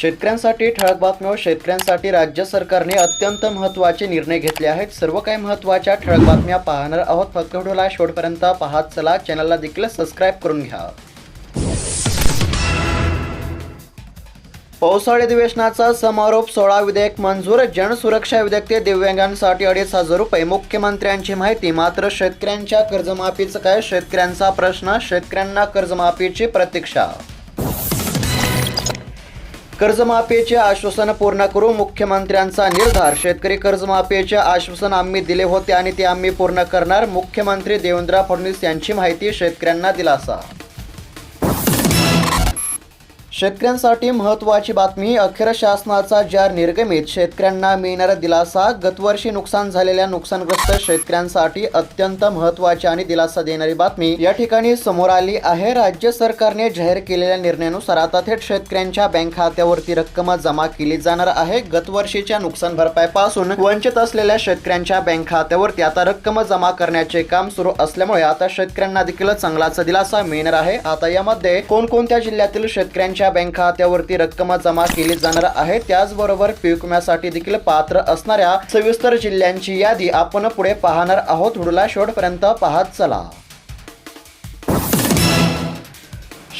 शेतकऱ्यांसाठी ठळक बातम्या शेतकऱ्यांसाठी राज्य सरकारने अत्यंत महत्त्वाचे निर्णय घेतले आहेत. सर्व काही महत्त्वाच्या ठळक बातम्या पाहणार आहोत. फक्त व्हिडिओला शेवटपर्यंत पाहत चला. चॅनलला देखील सबस्क्राईब करून घ्या. पावसाळी अधिवेशनाचा समारोप सोळा विधेयक मंजूर. जनसुरक्षा विधेयक ते दिव्यांगांसाठी अडीच हजार रुपये. मुख्यमंत्र्यांची माहिती मात्र शेतकऱ्यांच्या कर्जमाफीचं काय? शेतकऱ्यांचा प्रश्न शेतकऱ्यांना कर्जमाफीची प्रतीक्षा. कर्जमाफीचे आश्वासन पूर्ण करू मुख्यमंत्र्यांचा निर्धार. शेतकरी कर्जमाफीचे आश्वासन आम्ही दिले होते आणि ते आम्ही पूर्ण करणार मुख्यमंत्री देवेंद्र फडणवीस यांची माहिती शेतकऱ्यांना दिलासा. शेतकऱ्यांसाठी महत्त्वाची बातमी अखेर शासनाचा जार निर्गमित. शेतकऱ्यांना मिळणारा दिलासा गतवर्षी नुकसान झालेल्या नुकसानग्रस्त शेतकऱ्यांसाठी अत्यंत महत्त्वाची आणि दिलासा देणारी बातमी. या ठिकाणी समोर आली आहे राज्य सरकारने जाहीर केलेल्या निर्णयानुसार आता थेट शेतकऱ्यांच्या बँक खात्यावरती रक्कम जमा केली जाणार आहे. गतवर्षीच्या नुकसान भरपाईपासून वंचित असलेल्या शेतकऱ्यांच्या बँक खात्यावरती आता रक्कम जमा करण्याचे काम सुरू असल्यामुळे आता शेतकऱ्यांना देखील चांगलाच दिलासा मिळणार आहे. आता यामध्ये कोणकोणत्या जिल्ह्यातील शेतकऱ्यांच्या बँक खात्यावरती रक्कम जमा केली जाणार आहे. त्याचबरोबर पीक विम्यासाठी देखील पात्र असणाऱ्या सविस्तर जिल्ह्यांची यादी आपण पुढे पाहणार आहोत. व्हिडिओला शेवटपर्यंत पाहत चला.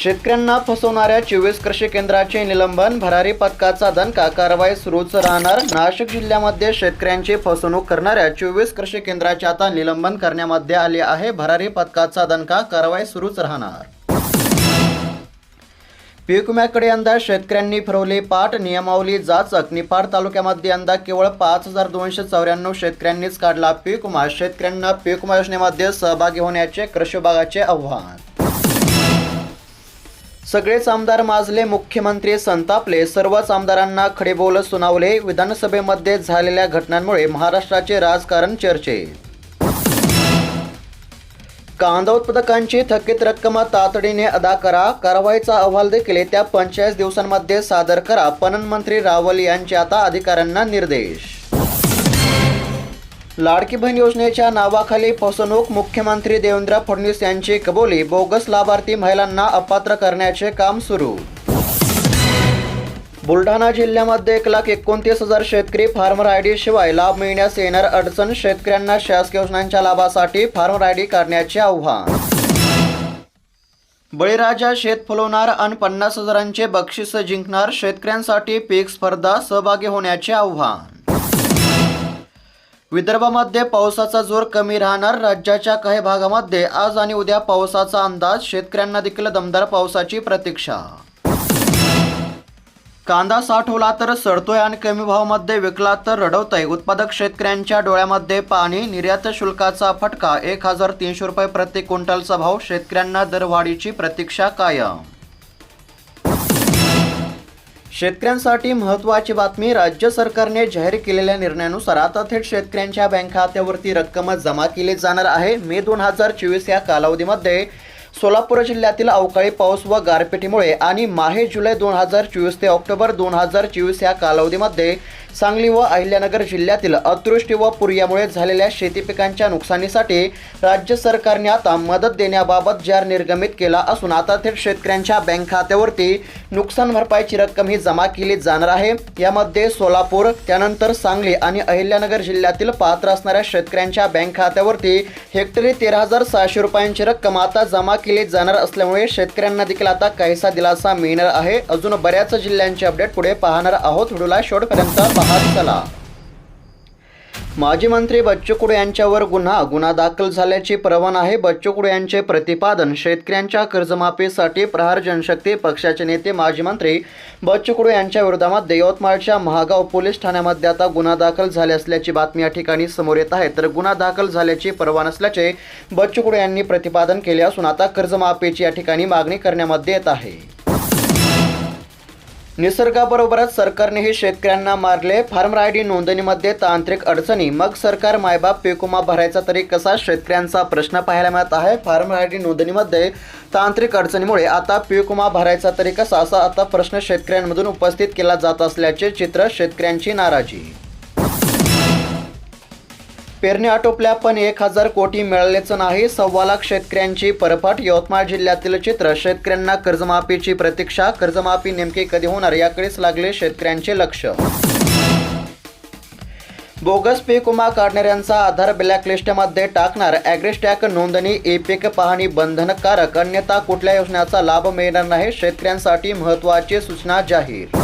शेतकऱ्यांना फसवणाऱ्या चोवीस कृषी केंद्राचे निलंबन भरारी पथकाचा दणका कारवाई सुरूच राहणार. नाशिक जिल्ह्यामध्ये शेतकऱ्यांची फसवणूक करणाऱ्या चोवीस कृषी केंद्राचे आता निलंबन करण्यामध्ये आले आहे. भरारी पथकाचा दणका कारवाई सुरूच राहणार. विम्याकडे यंदा शेतकऱ्यांनी फिरवले पाठ नियमावली जाचक निफाड तालुक्यामध्ये यंदा केवळ पाच हजार दोनशे चौऱ्याण्णव शेतकऱ्यांनीच काढला पीक विमा शेतकऱ्यांना पीक विमा योजनेमध्ये सहभागी होण्याचे कृषी विभागाचे आव्हान. सगळेच आमदार माजले मुख्यमंत्री संतापले सर्वच आमदारांना खडेबोल सुनावले. विधानसभेमध्ये झालेल्या घटनांमुळे महाराष्ट्राचे राजकारण चर्चेत. कांदा उत्पादकांची थकीत रक्कम तातडीने अदा करा. कारवाईचा अहवाल देखील येत्या पंचेचाळीस दिवसांमध्ये सादर करा. पणन मंत्री रावल यांचे आता अधिकाऱ्यांना निर्देश. लाडकी बहीण योजनेच्या नावाखाली फसवणूक मुख्यमंत्री देवेंद्र फडणवीस यांची कबोली. बोगस लाभार्थी महिलांना अपात्र करण्याचे काम सुरू. बुलढाणा जिल्ह्यामध्ये एक लाख एकोणतीस हजार शेतकरी फार्मर आय डी शिवाय लाभ मिळण्यास येणार अडचण. शेतकऱ्यांना शासकीय योजनांच्या लाभासाठी फार्मर आय डी काढण्याचे आव्हान. बळीराजा शेत फुलवणार आणि पन्नास हजारांचे बक्षीस जिंकणार शेतकऱ्यांसाठी पीक स्पर्धा सहभागी होण्याचे आव्हान. विदर्भामध्ये पावसाचा जोर कमी राहणार. राज्याच्या काही भागामध्ये आज आणि उद्या पावसाचा अंदाज. शेतकऱ्यांना देखील दमदार पावसाची प्रतीक्षा. कांदा साठवला तर सडतोय आणि कमी भावामध्ये विकला तर रडवतोय. उत्पादक शेतकऱ्यांच्या डोळ्यामध्ये पाणी निर्यात शुल्काचा फटका एक हजार तीनशे रुपये प्रति क्विंटलचा भाव शेतकऱ्यांना दरवाढीची प्रतीक्षा कायम. शेतकऱ्यांसाठी महत्त्वाची बातमी राज्य सरकारने जाहीर केलेल्या निर्णयानुसार आता थेट शेतकऱ्यांच्या बँक खात्यावरती रक्कम जमा केली जाणार आहे. मे दोन हजार चोवीस या कालावधीमध्ये सोलापूर जिल्ह्यातील अवकाळी पाऊस व गारपिटीमुळे आणि माहे जुलै दोन हजार चोवीस ते ऑक्टोबर दोन हजार चोवीस या कालावधीमध्ये सांगली व अहिल्यानगर जिल्ह्यातील अतिवृष्टी व पुर्यामुळे झालेल्या शेती पिकांच्या नुकसानीसाठी राज्य सरकारने आता मदत देण्याबाबत जार निर्गमित केला असून आता थेट शेतकऱ्यांच्या बँक खात्यावरती नुकसान भरपाईची रक्कम ही जमा केली जाणार आहे. यामध्ये सोलापूर त्यानंतर सांगली आणि अहिल्यानगर जिल्ह्यातील पात्र असणाऱ्या शेतकऱ्यांच्या बँक खात्यावरती हेक्टरी तेरा हजार सहाशे रुपयांची रक्कम आता जमा केले जाणार असल्यामुळे शेतकऱ्यांना देखील आता काहीसा दिलासा मिळणार आहे. अजून बऱ्याच जिल्ह्यांचे अपडेट पुढे पाहणार आहोत. व्हिडिओला शेवटपर्यंत पाहत चला. माजी मंत्री बच्चू कडू यांच्यावर गुन्हा. गुन्हा दाखल झाल्याची परवान आहे. बच्चू यांचे प्रतिपादन शेतकऱ्यांच्या कर्जमाफीसाठी प्रहार जनशक्ती पक्षाचे नेते माजी मंत्री बच्चू कडू यांच्या विरोधामध्ये यवतमाळच्या महागाव पोलीस ठाण्यामध्ये आता गुन्हा दाखल झाले असल्याची बातमी या ठिकाणी समोर येत आहे. तर गुन्हा दाखल झाल्याची परवा असल्याचे बच्चू कडू यांनी प्रतिपादन केले असून आता कर्जमाफीची या ठिकाणी मागणी करण्यामध्ये येत आहे. निसर्गाबरोबरच सरकारनेही शेतकऱ्यांना मारले. फार्म आयडी नोंदणीमध्ये तांत्रिक अडचणी. मग सरकार मायबाप पेकुमा भरायचा तरी कसा? शेतकऱ्यांचा प्रश्न पाहायला मिळत आहे. फार्म आयडी नोंदणीमध्ये तांत्रिक अडचणीमुळे आता पेकुमा भरायचा तरी कसा? असा आता प्रश्न शेतकऱ्यांमधून उपस्थित केला जात असल्याचे चित्र शेतकऱ्यांची नाराजी. पेरणी आटोपल्या पण एक हजार कोटी मिळालेच नाही. सव्वा लाख शेतकऱ्यांची परपाट यवतमाळ जिल्ह्यातील चित्र शेतकऱ्यांना कर्जमाफीची प्रतीक्षा. कर्जमाफी नेमकी कधी होणार याकडेच लागले शेतकऱ्यांचे लक्ष. बोगस पीक विमा काढणाऱ्यांचा आधार ब्लॅकलिस्टमध्ये टाकणार. ॲग्रिस्टॅक नोंदणी ई पीक पाहणी बंधनकारक. अन्यथा कुठल्या योजनेचा लाभ मिळणार नाही? शेतकऱ्यांसाठी महत्त्वाची सूचना जाहीर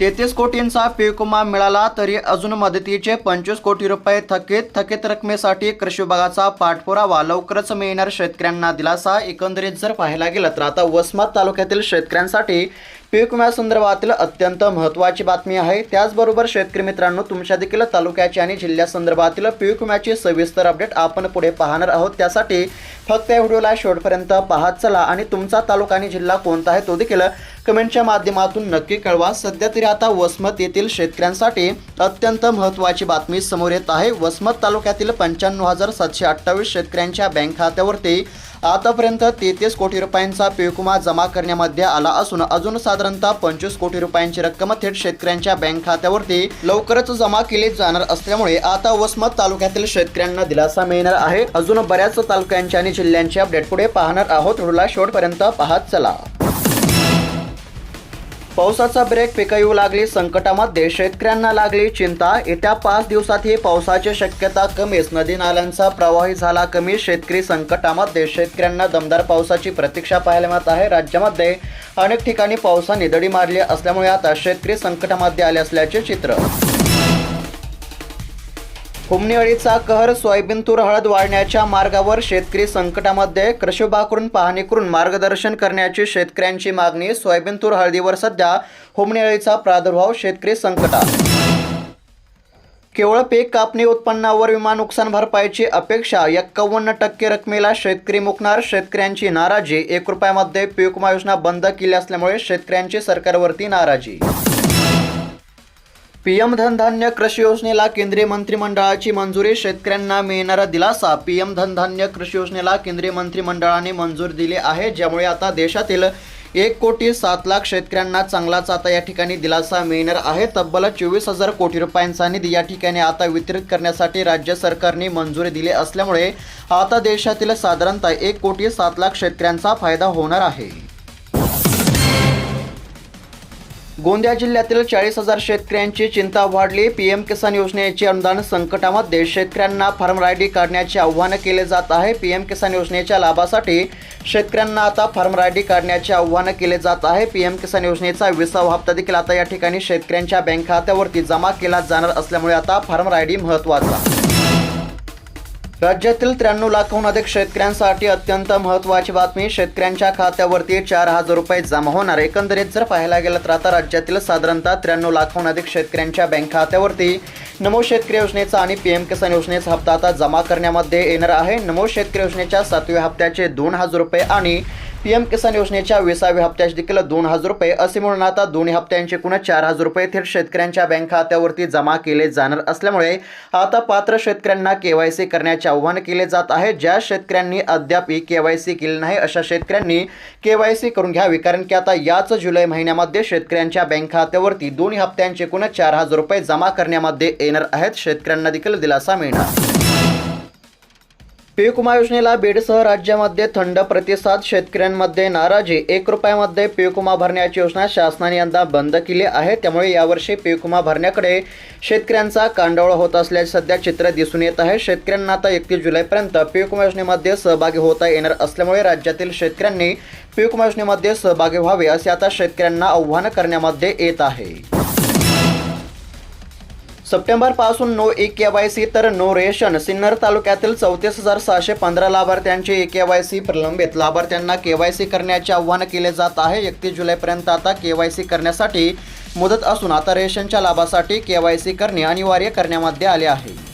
तेहतीस कोटींचा पीक विमा मिळाला तरी अजून मदतीचे पंचवीस कोटी रुपये थकीत थकीत रकमेसाठी कृषी विभागाचा पाठपुरावा लवकरच मिळणार शेतकऱ्यांना दिलासा. एकंदरीत जर पाहायला गेलं तर आता वसमत तालुक्यातील शेतकऱ्यांसाठी पीक विम्यासंदर्भातील अत्यंत महत्त्वाची बातमी आहे. त्याचबरोबर शेतकरी मित्रांनो तुमच्या देखील तालुक्याची आणि जिल्ह्यासंदर्भातील पीक विम्याची सविस्तर अपडेट आपण पुढे पाहणार आहोत. त्यासाठी फक्त या व्हिडिओला शेवटपर्यंत पाहत चला आणि तुमचा तालुका आणि जिल्हा कोणता आहे तो देखील कमेंटच्या माध्यमातून नक्की कळवा. सध्या तरी आता वसमत येथील शेतकऱ्यांसाठी अत्यंत महत्त्वाची बातमी समोर येत आहे. वसमत तालुक्यातील पंच्याण्णव हजार सातशे अठ्ठावीस शेतकऱ्यांच्या बँक खात्यावरती आतापर्यंत तेहतीस कोटी रुपयांचा पीक जमा करण्यामध्ये आला असून अजून साधारणतः पंचवीस कोटी रुपयांची रक्कम थेट शेतकऱ्यांच्या बँक खात्यावरती लवकरच जमा केली जाणार असल्यामुळे आता वसमत तालुक्यातील शेतकऱ्यांना दिलासा मिळणार आहे. अजून बऱ्याच तालुक्यांच्या आणि जिल्ह्यांचे अपडेट पुढे पाहणार आहोत. रुला शेवटपर्यंत पाहत चला. पावसाचा ब्रेक पिकं येऊ लागली संकटामध्ये शेतकऱ्यांना लागली चिंता. येत्या पाच दिवसातही पावसाची शक्यता कमीच नदी नाल्यांचा प्रवाही झाला कमी. शेतकरी संकटामध्ये शेतकऱ्यांना दमदार पावसाची प्रतीक्षा पाहायला मिळत आहे. राज्यामध्ये अनेक ठिकाणी पावसाने दडी मारली असल्यामुळे आता शेतकरी संकटामध्ये आले असल्याचे चित्र. हुमणी अळीचा कहर सोयाबीन तूर हळद वाढण्याच्या मार्गावर शेतकरी संकटामध्ये कृषी विभागाकडून पाहणी करून मार्गदर्शन करण्याची शेतकऱ्यांची मागणी. सोयाबीन तूर हळदीवर सध्या हुमणी अळीचा प्रादुर्भाव शेतकरी संकटात. केवळ पीक कापणी उत्पन्नावर विमा नुकसान भरपाईची अपेक्षा एक्कावन्न टक्के रकमेला शेतकरी मुकणार. शेतकऱ्यांची नाराजी. एक रुपयामध्ये पीक विमा योजना बंद केली असल्यामुळे शेतकऱ्यांची सरकारवरती नाराजी. पीएम धनधान्य कृषी योजनेला केंद्रीय मंत्रिमंडळाची मंजुरी. शेतकऱ्यांना मिळणारा दिलासा. पीएम धनधान्य कृषी योजनेला केंद्रीय मंत्रिमंडळाने मंजूर दिली आहे. ज्यामुळे आता देशातील एक कोटी सात लाख शेतकऱ्यांना चांगलाच आता या ठिकाणी दिलासा मिळणार आहे. तब्बल चोवीस हजार कोटी रुपयांचा निधी या ठिकाणी आता वितरित करण्यासाठी राज्य सरकारने मंजुरी दिली असल्यामुळे आता देशातील साधारणतः एक कोटी सात लाख शेतकऱ्यांचा फायदा होणार आहे. गोंदिया जिल्ह्यातील चाळीस हजार शेतकऱ्यांची चिंता वाढली. पीएम किसान योजनेचे अनुदान संकटामध्ये शेतकऱ्यांना फार्म रायडी काढण्याचे आव्हान केले जात आहे. पीएम किसान योजनेच्या लाभासाठी शेतकऱ्यांना आता फार्म रायडी काढण्याचे आव्हान केले जात आहे. पीएम किसान योजनेचा विसावा हप्ता देखील आता या ठिकाणी शेतकऱ्यांच्या बँक खात्यावरती जमा केला जाणार असल्यामुळे आता फार्म रायडी महत्त्वाचा. राज्यातील त्र्याण्णव लाखाहून अधिक शेतकऱ्यांसाठी अत्यंत महत्त्वाची बातमी. शेतकऱ्यांच्या खात्यावरती चार हजार रुपये जमा होणार. एकंदरीत जर पाहायला गेलं तर आता राज्यातील साधारणतः त्र्याण्णव लाखहून अधिक शेतकऱ्यांच्या बँक खात्यावरती नमो शेतकरी योजनेचा आणि पीएम किसान योजनेचा हप्ता आता जमा करण्यामध्ये येणार आहे. नमो शेतकरी योजनेच्या सातव्या हप्त्याचे दोन हजार रुपये आणि पी एम किसान योजनेच्या विसाव्या हप्त्याचे देखील दोन हजार रुपये असे म्हणून आता दोन्ही हप्त्यांचे एकूण चार हजार रुपये थेट शेतकऱ्यांच्या बँक खात्यावरती जमा केले जाणार असल्यामुळे आता पात्र शेतकऱ्यांना केवायसी करण्याचे आव्हान केले जात आहे. ज्या शेतकऱ्यांनी अद्याप केवायसी केली नाही अशा शेतकऱ्यांनी केवायसी करून घ्यावी. कारण की आता याच जुलै महिन्यामध्ये शेतकऱ्यांच्या बँक खात्यावरती दोन्ही हप्त्यांचे एकूण चार हजार रुपये जमा करण्यामध्ये येणार आहेत. शेतकऱ्यांना देखील दिलासा मिळणार. पीक विमा योजनेला बीडसह राज्यामध्ये थंड प्रतिसाद शेतकऱ्यांमध्ये नाराजी एक रुपयामध्ये पीक विमा भरण्याची योजना शासनाने यंदा बंद केली आहे. त्यामुळे यावर्षी पीक विमा भरण्याकडे शेतकऱ्यांचा कांडोळा होत असल्याचे सध्या चित्र दिसून येत आहे. शेतकऱ्यांना आता एकतीस जुलैपर्यंत पीक विमा योजनेमध्ये सहभागी होता येणार असल्यामुळे राज्यातील शेतकऱ्यांनी पीक विमा योजनेमध्ये सहभागी व्हावे असे आता शेतकऱ्यांना आव्हान करण्यामध्ये येत आहे. सप्टेंबरपासून no e K Y C तर नो रेशन. सिन्नर तालुक्यातील चौतीस हजार सहाशे पंधरा लाभार्थ्यांचे ए के वाय सी प्रलंबित. लाभार्थ्यांना के वाय सी करण्याचे आव्हान केले जात आहे. एकतीस जुलैपर्यंत आता के वाय सी करण्यासाठी मुदत असून आता रेशनच्या लाभासाठी के वाय सी करणे अनिवार्य करण्यामध्ये आले आहे.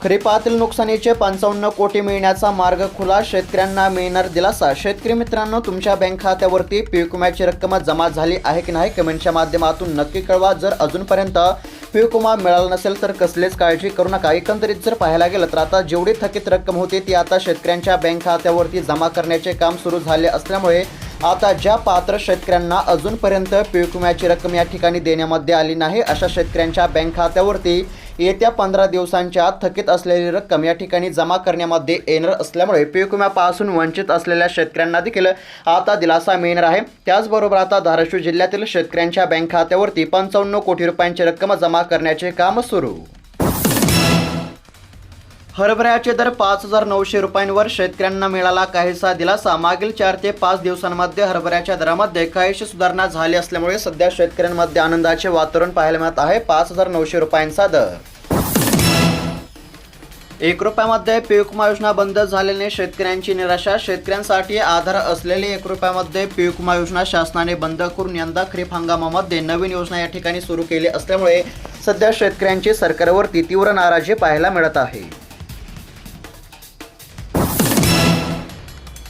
खरीपातील नुकसानीचे पंचावन्न कोटी मिळण्याचा मार्ग खुला शेतकऱ्यांना मिळणार दिलासा. शेतकरी मित्रांनो तुमच्या बँक खात्यावरती पीक विम्याची रक्कम जमा झाली आहे की नाही कमेंटच्या माध्यमातून नक्की कळवा. जर अजूनपर्यंत पीक विमा मिळाला नसेल तर कसलीच काळजी करू नका. एकंदरीत जर पाहायला गेलं तर आता जेवढी थकीत रक्कम होती ती आता शेतकऱ्यांच्या बँक खात्यावरती जमा करण्याचे काम सुरू झाले असल्यामुळे आता ज्या पात्र शेतकऱ्यांना अजूनपर्यंत पीक विम्याची रक्कम या ठिकाणी देण्यामध्ये आली नाही अशा शेतकऱ्यांच्या बँक खात्यावरती येत्या पंधरा दिवसांच्या आत थकीत असलेली रक्कम या ठिकाणी जमा करण्यामध्ये येणार असल्यामुळे पीक विम्यापासून वंचित असलेल्या शेतकऱ्यांना देखील आता दिलासा मिळणार आहे. त्याचबरोबर आता धाराशिव जिल्ह्यातील शेतकऱ्यांच्या बँक खात्यावरती पंचावन्न कोटी रुपयांची रक्कम जमा करण्याचे काम सुरू. हरभऱ्याचे दर पाच हजार नऊशे रुपयांवर शेतकऱ्यांना मिळाला काहीसा दिलासा. मागील चार ते पाच दिवसांमध्ये हरभऱ्याच्या दरामध्ये काहीशी सुधारणा झाली असल्यामुळे सध्या शेतकऱ्यांमध्ये आनंदाचे वातावरण पाहायला मिळत आहे. पाच हजार नऊशे रुपयांचा दर. एक रुपयामध्ये पीक विमा योजना बंद झाल्याने शेतकऱ्यांची निराशा. शेतकऱ्यांसाठी आधार असलेली एक रुपयामध्ये पीक विमा योजना शासनाने बंद करून यंदा खरीप हंगामामध्ये नवीन योजना या ठिकाणी सुरू केली असल्यामुळे सध्या शेतकऱ्यांची सरकारवरती तीव्र नाराजी पाहायला मिळत आहे.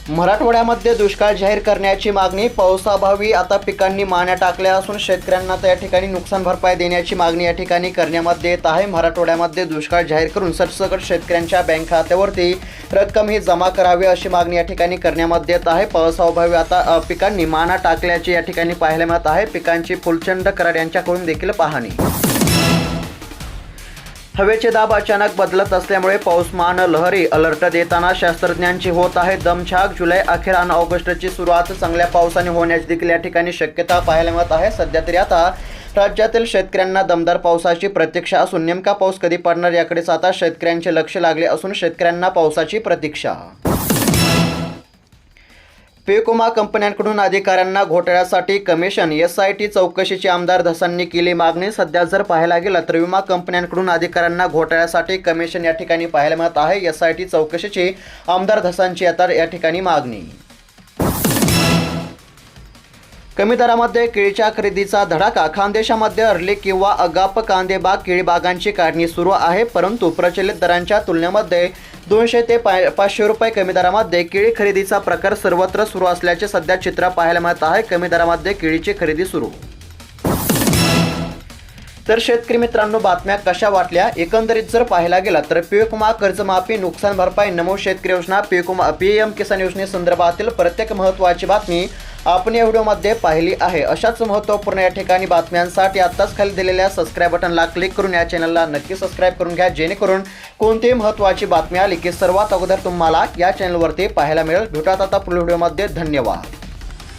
मराठवाड्यामध्ये दुष्काळ जाहीर करण्याची मागणी पावसाभावी आता पिकांनी मान्या टाकल्या असून शेतकऱ्यांना त्या ठिकाणी नुकसान भरपाई देण्याची मागणी या ठिकाणी करण्यामध्ये येत आहे. मराठवाड्यामध्ये दुष्काळ जाहीर करून सरसकट शेतकऱ्यांच्या बँक खात्यावरती रक्कम ही जमा करावी अशी मागणी या ठिकाणी करण्यामध्ये येत आहे. पावसाअभावी आता पिकांनी माना टाकल्याची या ठिकाणी पाहायला मिळत आहे. पिकांची फुलचंद कराड यांच्याकडून देखील पाहणी. हवेचे दाब अचानक बदलत असल्यामुळे पाऊसमान लहरी अलर्ट देताना शास्त्रज्ञांची होत आहे दमछाक. जुलै अखेर आणि ऑगस्टची सुरुवात चांगल्या पावसाने होण्याची देखील या ठिकाणी शक्यता पाहायला मिळत आहे. सध्या तरी आता राज्यातील शेतकऱ्यांना दमदार पावसाची प्रतीक्षा असून नेमका पाऊस कधी पडणार याकडेच आता शेतकऱ्यांचे लक्ष लागले असून शेतकऱ्यांना पावसाची प्रतीक्षा. पेकोमा विमा कंपन्यांकडून अधिकाऱ्यांना घोटाळ्यासाठी कमिशन एस आय टी चौकशीची आमदार धसांनी केली मागणी. सध्या जर पाहायला गेलं तर विमा कंपन्यांकडून अधिकाऱ्यांना घोटाळ्यासाठी कमिशन या ठिकाणी पाहायला मिळत आहे. एस आय टी चौकशीची आमदार धसांची आता या ठिकाणी मागणी. कमी दरामध्ये केळीच्या खरेदीचा धडाका. खानदेशामध्ये अर्ली किंवा अगाप कांदेबाग केळीबागांची काढणी सुरू आहे परंतु प्रचलित दरांच्या तुलनेमध्ये दोनशे ते पाचशे रुपये कमी दरामध्ये केळी खरेदीचा प्रकार सर्वत्र सुरू असल्याचे सध्या चित्र पाहायला मिळत आहे. कमी दरामध्ये केळीची खरेदी सुरू. तर शेतकरी मित्रांनो बातम्या कशा वाटल्या? एकंदरीत जर पाहायला गेला तर पीकमा कर्जमाफी नुकसान भरपाई नमो शेतकरी योजना पीकमा पी एम किसान योजनेसंदर्भातील प्रत्येक महत्त्वाची बातमी आपण या व्हिडिओमध्ये पाहिली आहे. अशाच महत्त्वपूर्ण या ठिकाणी बातम्यांसाठी आत्ताच खाली दिलेल्या सबस्क्राईब बटनला क्लिक करून या चॅनलला नक्की सबस्क्राईब करून घ्या. जेणेकरून कोणतीही महत्त्वाची बातमी आली की सर्वात अगोदर तुम्हाला या चॅनलवरती पाहायला मिळेल. भेटूयात आता पुढील व्हिडिओमध्ये. धन्यवाद.